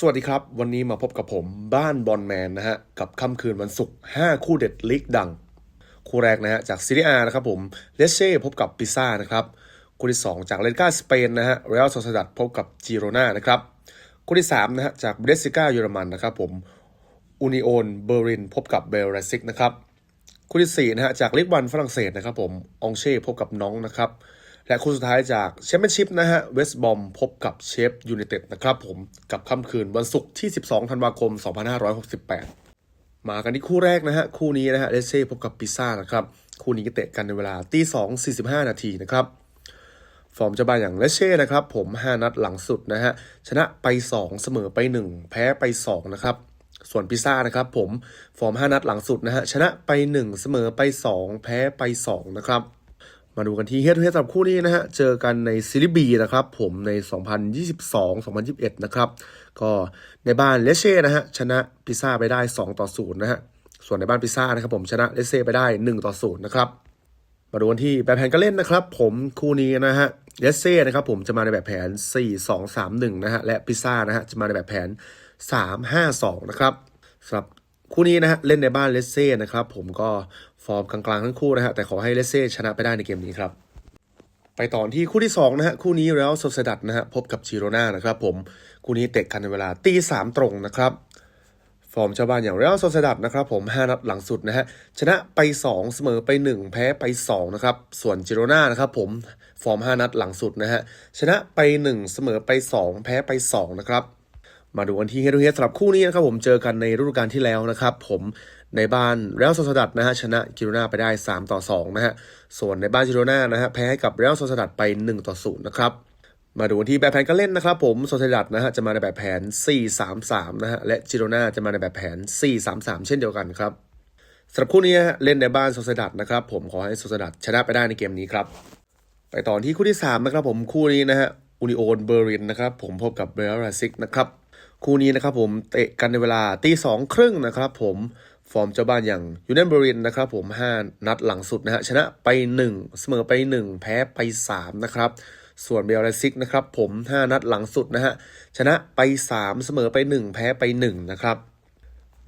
สวัสดีครับ วันนี้มาพบกับผมบ้านบอลแมนนะฮะ กับค่ำคืนวันศุกร์5คู่เด็ดลีกดัง คู่แรกนะฮะ จากซีเรียนะครับผมเลเช่พบกับปิซ่านะครับ คู่ที่ 2 จากเลนกาสเปนนะฮะเรอัลโซซดัดพบกับจิโรนานะครับ คู่ที่ 3 นะฮะ จากเบรสิก้าเยอรมันนะครับผมอูนิโอนเบอร์ลินพบกับเบลเรซิกนะครับ คู่ที่4นะฮะจากลีกวันฝรั่งเศสนะครับผมองเช่พบกับน้องนะครับ และคู่สุดท้ายจากแชมเปี้ยนชิพนะฮะเวสต์บอมพบกับเชฟยูไนเต็ดนะครับผมกับค่ำคืนวันศุกร์ที่ 12 ธันวาคม 2568 มากันที่คู่แรกนะฮะคู่นี้นะฮะเลเซ่พบกับปิซ่านะครับคู่นี้ก็เตะกันในเวลาตี2 45 นาทีนะครับฟอร์มจะบานอย่างเลเช่นะครับผม 5 นัดหลังสุดนะฮะชนะไป 2 เสมอไป 1 แพ้ไป 2 นะครับ ส่วนพิซ่านะครับผม ฟอร์ม 5 นัดหลังสุดนะฮะชนะไป 1 เสมอไป 2 แพ้ไป 2 นะครับ มาดูกันที่เฮดทูเฮดสำหรับคู่นี้นะฮะ เจอกันในซีรีส์บีนะครับผมใน 2022-2021 นะครับ ก็ในบ้านเลเช่นะฮะ ชนะพิซ่าไปได้ 2 ต่อ 0 นะฮะ ส่วนในบ้านพิซ่านะครับผมชนะเลเช่ไปได้ 1 ต่อ 0 นะครับ มาดูกันที่แบบแผนการเล่นนะครับ ผมคู่นี้นะฮะเลสเซ่นะครับผมจะมาในแบบแผน 4 2 3 1 นะฮะ และพิซซ่านะฮะจะมาในแบบแผน 3 5 2 นะครับสำหรับ คู่นี้นะฮะเล่นในบ้านเลสเซ่นะครับผมก็ฟอร์มกลางๆทั้งคู่นะฮะแต่ขอให้เลสเซ่ชนะไปได้ในเกมนี้ครับ ไปต่อที่คู่ที่2นะฮะคู่นี้แล้วโซเซดัดนะฮะพบกับชิโรนานะครับผมคู่นี้เตะกันในเวลาตีสามตรงนะครับฟอร์มชาวบ้านอย่างเรอัลโซเซดัดนะครับผม 5 นัดหลังสุดนะฮะ ชนะไป 2 เสมอไป 1 แพ้ไป 2 นะครับ ส่วนจิโรนานะครับผม ฟอร์ม 5 นัดหลังสุดนะฮะ ชนะไป 1 เสมอไป 2 แพ้ไป 2 นะครับ มาดูกันที่เฮด o ูเฮดสำหรับคู่นี้นะครับผมเจอกันในฤดูกาลที่แล้วนะครับผมในบ้านเรอัลโซซดัดนะฮะชนะจิโรนาไปได้ 3 ต่อ 2 นะฮะส่วนในบ้านจิโรนานะฮะแพ้ให้กับเรอัลโซซดัดไป 1 ต่อ 0 นะครับมาดูกันที่แบบแผนการเล่นนะครับผมโซเซดัดนะฮะจะมาในแบบแผน 4-3-3 นะฮะและจิโรนาจะมาในแบบแผน 4-3-3 เช่นเดียวกันครับสำหรับคู่นี้เล่นในบ้านโซเซดัดนะครับผมขอให้โซเซดัดชนะไปได้ในเกมนี้ครับไปต่อที่คู่ที่ 3 นะครับผมคู่นี้นะฮะอูนิโอนเบอร์ลินนะครับผมพบกับเบลราซิกนะครับ คู่นี้นะครับผมเตะกันในเวลาตีสองครึ่งนะครับผมฟอร์มเจ้าบ้านอย่างยูเนนเบอร์ลินนะครับผม 5 นัดหลังสุดนะฮะชนะไป 1 เสมอไป 1 แพ้ไป 3 นะครับ ส่วนเบลลซิกนะครับผม 5 นัดหลังสุดนะฮะชนะไป 3 เสมอไป 1 แพ้ไป 1 นะครับ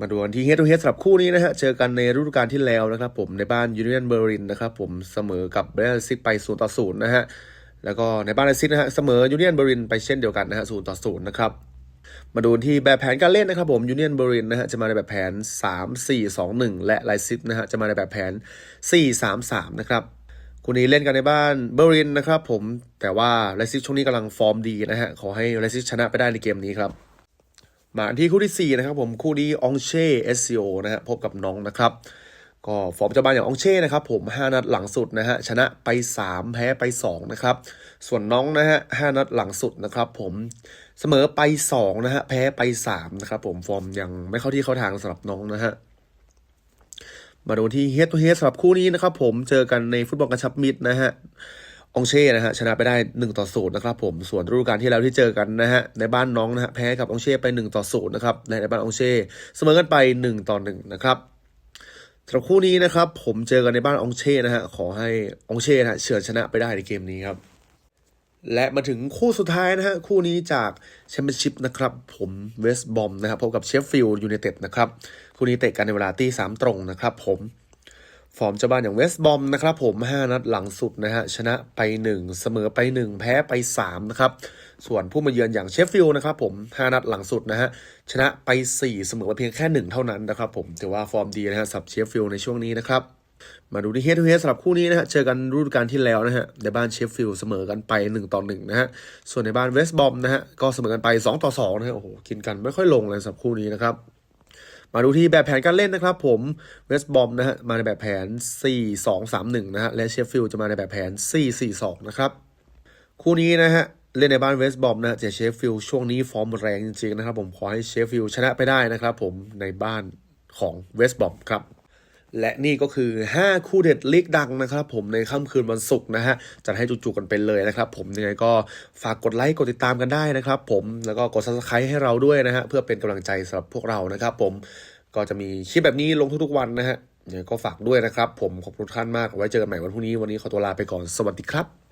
มาดูกันที่เฮด o ูเฮดสำหรับคู่นี้นะฮะ เจอกันในฤดูกาลที่แล้วนะครับผมในบ้านยูเนียนเบอร์ลินนะครับผมเสมอกับเบลลาซิกไป0ต่อ0นะฮะแล้วก็ในบ้านลซิกนะฮะเสมอยูเนียนเบอร์ลินไปเช่นเดียวกันนะฮะ0ต่อ0นะครับ มาดูที่แบบแผนการเล่นนะครับผมยูเนียนเบอร์ลินนะฮะจะมาในแบบแผน 3 4 2 1 และไลซิสนะฮะจะมาในแบบแผน 4 3 3 นะครับคู่นี้เล่นกันในบ้านเบอร์ลินนะครับผมแต่ว่าไลซิสช่วงนี้กำลังฟอร์มดีนะฮะขอให้ไลซิสชนะไปได้ในเกมนี้ครับมาที่คู่ที่ 4 นะครับผมคู่นี้องเช่เอสซีโอนะฮะพบกับน้องนะครับ ก็ฟอร์มเจ้าบ้านอย่างองเช่นะครับผม 5 นัดหลังสุดนะฮะชนะไป 3 แพ้ไป 2 นะครับ ส่วนน้องนะฮะ 5 นัดหลังสุดนะครับผมเสมอไป 2 นะฮะ แพ้ไป 3 นะครับผมฟอร์มยังไม่เข้าที่เข้าทางสำหรับน้องนะฮะมาดูที่เฮด o ูเฮดสำหรับคู่นี้นะครับผมเจอกันในฟุตบอลกระชับมิตรนะฮะองเช่นะฮะชนะไปได้1ต่อ0นะครับผมส่วนฤดูกาลที่แล้วที่เจอกันนะฮะในบ้านน้องนะฮะแพ้กับองเช่ไป1ต่อ0นะครับในบ้านองเช่เสมอกันไป1ต่อ1นะครับ สำหรับคู่นี้นะครับผมเจอกันในบ้านองเช่นะฮะขอให้องเช่นะเฉือนชนะไปได้ในเกมนี้ครับ และมาถึงคู่สุดท้ายนะฮะคู่นี้จากแชมเปี้ยนชิพนะครับผมเวสต์บอมนะครับพบกับเชฟฟิลด์ยูไนเต็ดนะครับคู่นี้เตะกันในเวลาตีสามตรงนะครับผม ฟอร์มเจ้าบ้านอย่างเวสต์บอมนะครับผม 5 นัดหลังสุดนะฮะ ชนะไป 1 เสมอไป 1 แพ้ไป 3 นะครับ ส่วนผู้มาเยือนอย่างเชฟฟิลด์นะครับผม 5 นัดหลังสุดนะฮะ ชนะไป 4 เสมอไปเพียงแค่ 1 เท่านั้นนะครับผมถือว่าฟอร์มดีนะฮะสำหรับเชฟฟิลด์ในช่วงนี้นะครับมาดูที่เฮด o ูเฮดสำหรับคู่นี้นะฮะ เจอกันฤดูกาลที่แล้วนะฮะ ในบ้านเชฟฟิลด์เสมอกันไป 1 ต่อ 1 นะฮะ ส่วนในบ้านเวสต์บอมนะฮะ ก็เสมอกันไป 2 ต่อ 2 นะฮะ โอ้โห กินกันไม่ค่อยลงเลยสำหรับคู่นี้นะครับ มาดูที่แบบแผนการเล่นนะครับผมเวสต์บอมนะฮะมาในแบบแผน 4 2 3 1 นะฮะและเชฟฟิลด์จะมาในแบบแผน 4 4 2 นะครับ คู่นี้นะฮะเล่นในบ้านเวสต์บอมนะฮะเจเชฟฟิลด์ช่วงนี้ฟอร์มแรงจริงๆนะครับผมขอให้เชฟฟิลด์ชนะไปได้นะครับผมในบ้านของเวสต์บอมครับ และนี่ก็คือ 5 คู่เด็ดลีกดังนะครับผมในค่ำคืนวันศุกร์นะฮะจัดให้จุกๆกันไปเลยนะครับผมยังไงก็ฝากกดไลค์กดติดตามกันได้นะครับผมแล้วก็กด subscribe ให้เราด้วยนะฮะเพื่อเป็นกำลังใจสำหรับพวกเรานะครับผมก็จะมีคลิปแบบนี้ลงทุกๆวันนะฮะยังไงก็ฝากด้วยนะครับผมขอบคุณท่านมากไว้เจอกันใหม่วันพรุ่งนี้วันนี้ขอตัวลาไปก่อนสวัสดีครับ